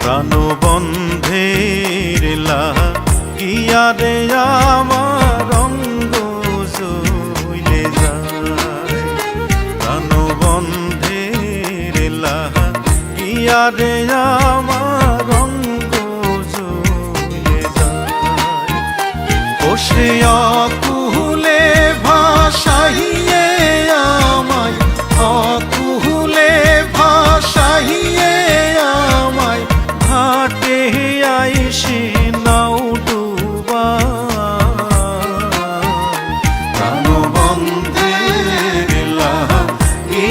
প্রাণবন্ধ প্রাণবন্ধের লাগিয়ারে আমার অঙ্গ জইলে যায়। প্রাণবন্ধের লাগিয়ারে আমার অঙ্গ জইলে যায়। বসে অকুলে ভাষাইয়ে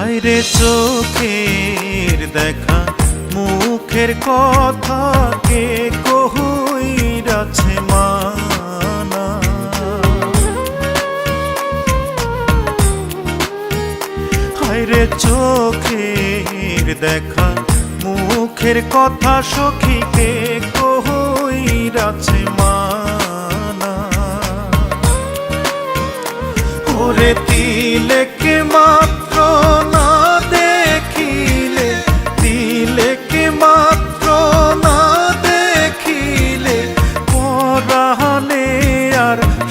হায়রে চোখের দেখা, মুখের কথা কে কহুইরাছে মানা। হায়রে চোখের দেখা, মুখের কথা সখীকে কহুইরাছে মানা। ওরে তিলেকে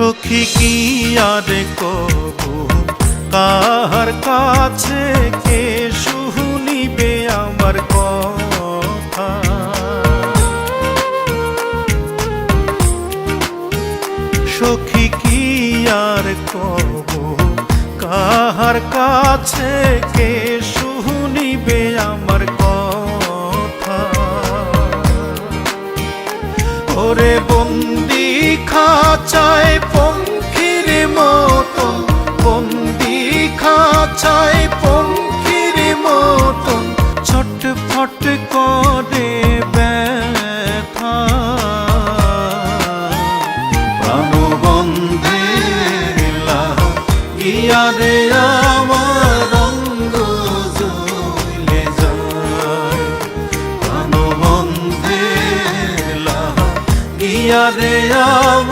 সখী কি আর কবু কাহার কাছে কে শুনিবে আমার কথা? সখী কি আর কবু কাহার কাছে কে শুনিবে আমার কথা? ওরে বন্দি খাঁচায় পঙ্খির মতন বন্দি খাঁচায় পঙ্খির মতন ছটফট করে ব্যথা। প্রাণবন্ধের ইয়ারে আমার অঙ্গ জ্বলে যায়। প্রাণবন্ধের ইয়ারে আমার